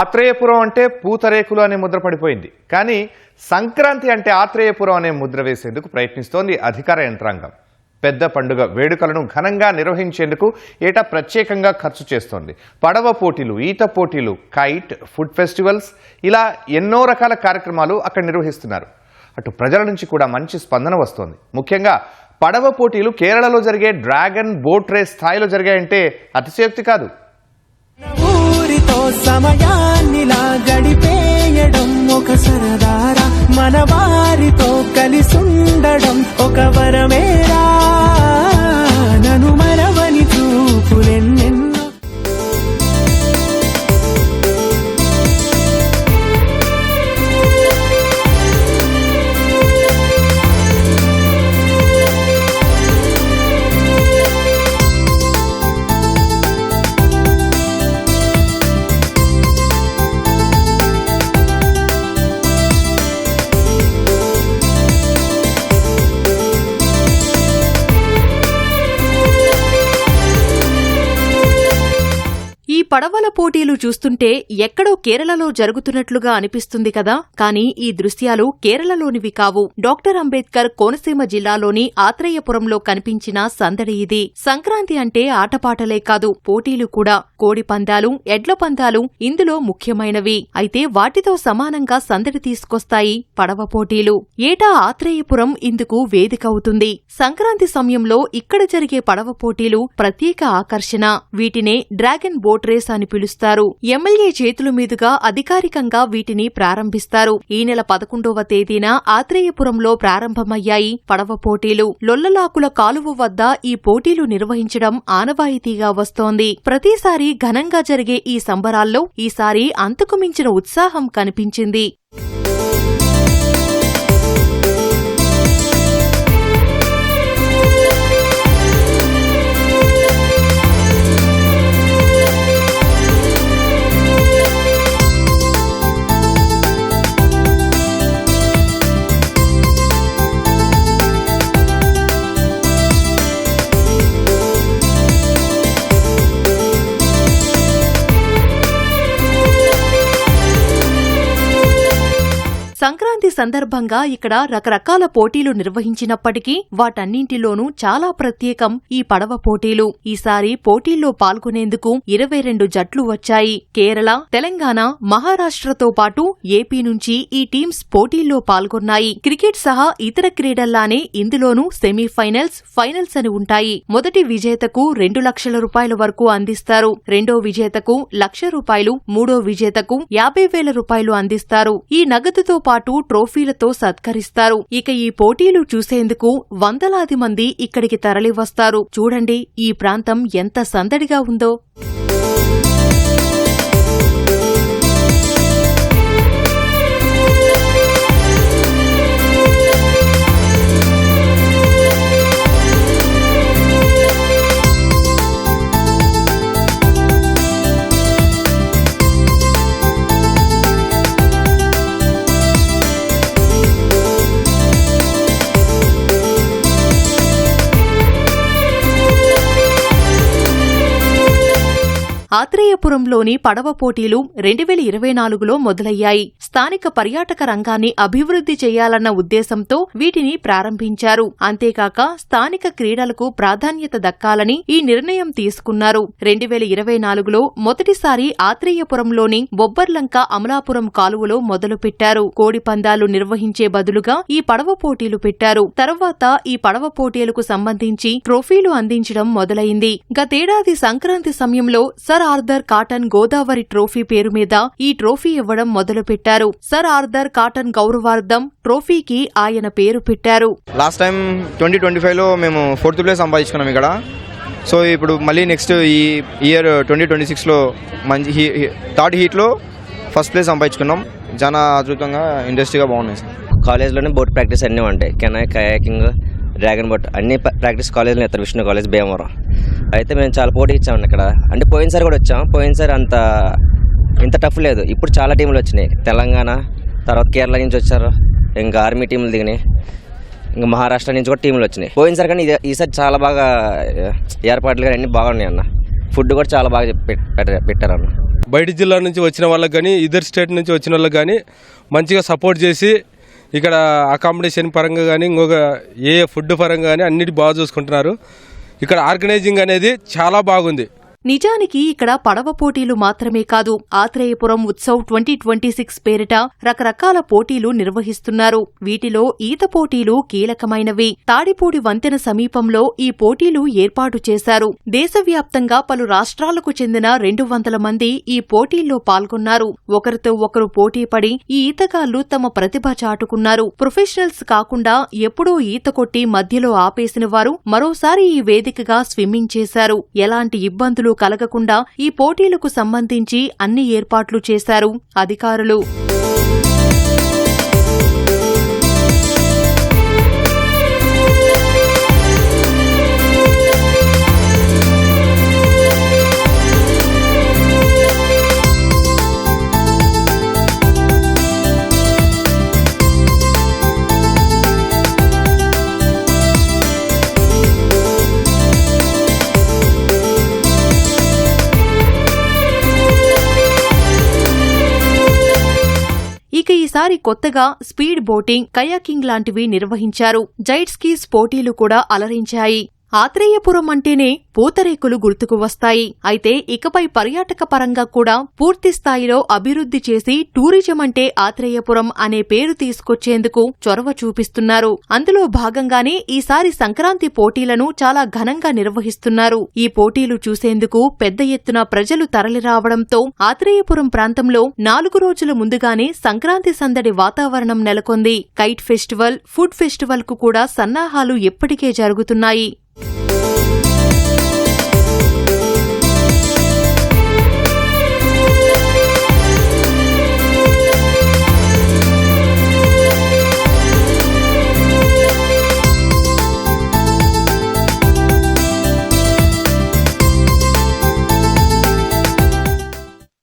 ఆత్రేయపురం అంటే పూతరేకులు అనే ముద్ర పడిపోయింది. కానీ సంక్రాంతి అంటే ఆత్రేయపురం అనే ముద్ర వేసేందుకు ప్రయత్నిస్తోంది అధికార యంత్రాంగం. పెద్ద పండుగ వేడుకలను ఘనంగా నిర్వహించేందుకు ఏటా ప్రత్యేకంగా ఖర్చు చేస్తోంది. పడవ పోటీలు ఈత పోటీలు కైట్ ఫుడ్ ఫెస్టివల్స్ ఇలా ఎన్నో రకాల కార్యక్రమాలు అక్కడ నిర్వహిస్తున్నారు. అటు ప్రజల నుంచి కూడా మంచి స్పందన వస్తోంది. ముఖ్యంగా పడవ పోటీలు కేరళలో జరిగే డ్రాగన్ బోట్ రేస్ స్థాయిలో జరిగాయంటే అతిశయోక్తి కాదు. ఊరితో సమయాన్నిలా గడిపేయడం ఒక సరదారా. మన వారితో కలిసుండడం ఒక వరమేరా. నను మరవని పడవల పోటీలు చూస్తుంటే ఎక్కడో కేరళలో జరుగుతున్నట్లుగా అనిపిస్తుంది కదా. కానీ ఈ దృశ్యాలు కేరళలోనివి కావు. డాక్టర్ అంబేద్కర్ కోనసీమ జిల్లాలోని ఆత్రేయపురంలో కనిపించిన సందడి ఇది. సంక్రాంతి అంటే ఆటపాటలే కాదు పోటీలు కూడా. కోడి పందాలు ఎడ్ల పందాలు ఇందులో ముఖ్యమైనవి. అయితే వాటితో సమానంగా సందడి తీసుకొస్తాయి పడవ పోటీలు. ఏటా ఆత్రేయపురం ఇందుకు వేదిక అవుతుంది. సంక్రాంతి సమయంలో ఇక్కడ జరిగే పడవ పోటీలు ప్రత్యేక ఆకర్షణ. వీటినే డ్రాగన్ బోట్ రేస్ అని పిలుస్తారు. ఎమ్మెల్యే చేతుల మీదుగా అధికారికంగా వీటిని ప్రారంభిస్తారు. ఈ నెల పదకొండవ తేదీన ఆత్రేయపురంలో ప్రారంభమయ్యాయి పడవ పోటీలు. లొల్లలాకుల కాలువ వద్ద ఈ పోటీలు నిర్వహించడం ఆనవాయితీగా వస్తోంది. ప్రతిసారి ఘనంగా జరిగే ఈ సంబరాల్లో ఈసారి అంతకుమించిన ఉత్సాహం కనిపించింది. సంక్రాంతి సందర్భంగా ఇక్కడ రకరకాల పోటీలు నిర్వహించినప్పటికీ వాటన్నింటిలోనూ చాలా ప్రత్యేకం ఈ పడవ పోటీలు. ఈసారి పోటీల్లో పాల్గొనేందుకు ఇరవై రెండు జట్లు వచ్చాయి. కేరళ తెలంగాణ మహారాష్ట్రతో పాటు ఏపీ నుంచి ఈ టీమ్స్ పోటీల్లో పాల్గొన్నాయి. క్రికెట్ సహా ఇతర క్రీడల్లానే ఇందులోనూ సెమీఫైనల్స్ ఫైనల్స్ అని ఉంటాయి. మొదటి విజేతకు రెండు లక్షల రూపాయల వరకు అందిస్తారు. రెండో విజేతకు లక్ష రూపాయలు మూడో విజేతకు యాభై వేల రూపాయలు అందిస్తారు. ఈ నగదుతో పాటు పాటు ట్రోఫీలతో సత్కరిస్తారు. ఇక ఈ పోటీలు చూసేందుకు వందలాది మంది ఇక్కడికి తరలివస్తారు. చూడండి ఈ ప్రాంతం ఎంత సందడిగా ఉందో. ఆత్రేయపురంలోని పడవ పోటీలు రెండు వేల ఇరవై నాలుగులో మొదలయ్యాయి. స్థానిక పర్యాటక రంగాన్ని అభివృద్ధి చేయాలన్న ఉద్దేశంతో వీటిని ప్రారంభించారు. అంతేకాక స్థానిక క్రీడలకు ప్రాధాన్యత దక్కాలని ఈ నిర్ణయం తీసుకున్నారు. రెండు వేల ఇరవై నాలుగులో మొదటిసారి ఆత్రేయపురంలోని బొబ్బర్లంక అమలాపురం కాలువలో మొదలుపెట్టారు. కోడి పందాలు నిర్వహించే బదులుగా ఈ పడవ పోటీలు పెట్టారు. తర్వాత ఈ పడవ పోటీలకు సంబంధించి ట్రోఫీలు అందించడం మొదలైంది. గతేడాది సంక్రాంతి సమయంలో sir Arthur Cotton Godavari trophy పేరు మీద ఈ ట్రోఫీ ఇవ్వడం మొదలుపెట్టారు. సర్ ఆర్థర్ కాటన్ గౌరవార్థం ట్రోఫీకి ఆయన పేరు పెట్టారు. లాస్ట్ టైం ట్వంటీ ట్వంటీ ఫైవ్లో మేము ఫోర్త్ ప్లేస్ సంపాదించుకున్నాం ఇక్కడ. సో ఇప్పుడు మళ్ళీ నెక్స్ట్ ఈ ఇయర్ ట్వంటీ ట్వంటీ సిక్స్లో మంచి హీ థర్డ్ హీట్లో ఫస్ట్ ప్లేస్ సంపాదించుకున్నాం. చాలా అద్భుతంగా ఇంట్రెస్ట్గా బాగున్నాయి సార్. కాలేజ్లోనే బోట్ ప్రాక్టీస్ అన్నీ ఉంటాయి. కెనాయ్ కయాకింగ్ డ్రాగన్ బోట్ అన్ని ప్రాక్టీస్ కాలేజ్లో ఇస్తారు విష్ణు కాలేజ్ భీమవరం. అయితే మేము చాలా పోటీ ఇచ్చామండి ఇక్కడ అంటే పోయినసారి కూడా వచ్చాం. పోయినసారి అంత ఇంత టఫ్ లేదు. ఇప్పుడు చాలా టీంలు వచ్చినాయి. తెలంగాణ తర్వాత కేరళ నుంచి వచ్చారు. ఇంకా ఆర్మీ టీంలు దిగినాయి. ఇంకా మహారాష్ట్ర నుంచి కూడా టీంలు వచ్చినాయి. పోయినసారి కానీ ఇది ఈసారి చాలా బాగా ఏర్పాట్లు కానీ అన్నీ బాగున్నాయి అన్న. ఫుడ్ కూడా చాలా బాగా పెట్టారన్న. పెట్ట- బయట జిల్లా నుంచి వచ్చిన వాళ్ళకి కానీ ఇదర్ స్టేట్ నుంచి వచ్చిన వాళ్ళకి కానీ మంచిగా సపోర్ట్ చేసి ఇక్కడ అకామిడేషన్ పరంగా కానీ ఇంకొక ఏ ఫుడ్ పరంగా కానీ అన్నిటి బాగా చూసుకుంటున్నారు. ఇక్కడ ఆర్గనైజింగ్ అనేది చాలా బాగుంది. నిజానికి ఇక్కడ పడవ పోటీలు మాత్రమే కాదు Atreyapuram Utsav twenty twenty six పేరిట రకరకాల పోటీలు నిర్వహిస్తున్నారు. వీటిలో ఈత పోటీలు కీలకమైనవి. తాడిపూడి వంతెన సమీపంలో ఈ పోటీలు ఏర్పాటు చేశారు. దేశవ్యాప్తంగా పలు రాష్ట్రాలకు చెందిన రెండు వందల మంది ఈ పోటీల్లో పాల్గొన్నారు. ఒకరితో ఒకరు పోటీ పడి ఈ ఈతగాళ్ళు తమ ప్రతిభ చాటుకున్నారు. ప్రొఫెషనల్స్ కాకుండా ఎప్పుడూ ఈత కొట్టి మధ్యలో ఆపేసిన వారు మరోసారి ఈ వేదికగా స్విమ్మింగ్ చేశారు. ఎలాంటి ఇబ్బందులు కలగకుండా ఈ పోటీలకు సంబంధించి అన్ని ఏర్పాట్లు చేశారు అధికారులు. ఈసారి కొత్తగా స్పీడ్ బోటింగ్ కయాకింగ్ లాంటివి నిర్వహించారు. జైట్ స్కీస్ పోటీలు కూడా అలరించాయి. ఆత్రేయపురం అంటేనే పూతరేకులు గుర్తుకు వస్తాయి. అయితే ఇకపై పర్యాటక పరంగా కూడా పూర్తి స్థాయిలో అభివృద్ధి చేసి టూరిజం అంటే ఆత్రేయపురం అనే పేరు తీసుకొచ్చేందుకు చొరవ చూపిస్తున్నారు. అందులో భాగంగానే ఈసారి సంక్రాంతి పోటీలను చాలా ఘనంగా నిర్వహిస్తున్నారు. ఈ పోటీలు చూసేందుకు పెద్ద ఎత్తున ప్రజలు తరలిరావడంతో ఆత్రేయపురం ప్రాంతంలో నాలుగు రోజుల ముందుగానే సంక్రాంతి సందడి వాతావరణం నెలకొంది. కైట్ ఫెస్టివల్ ఫుడ్ ఫెస్టివల్కు కూడా సన్నాహాలు ఎప్పటికే జరుగుతున్నాయి.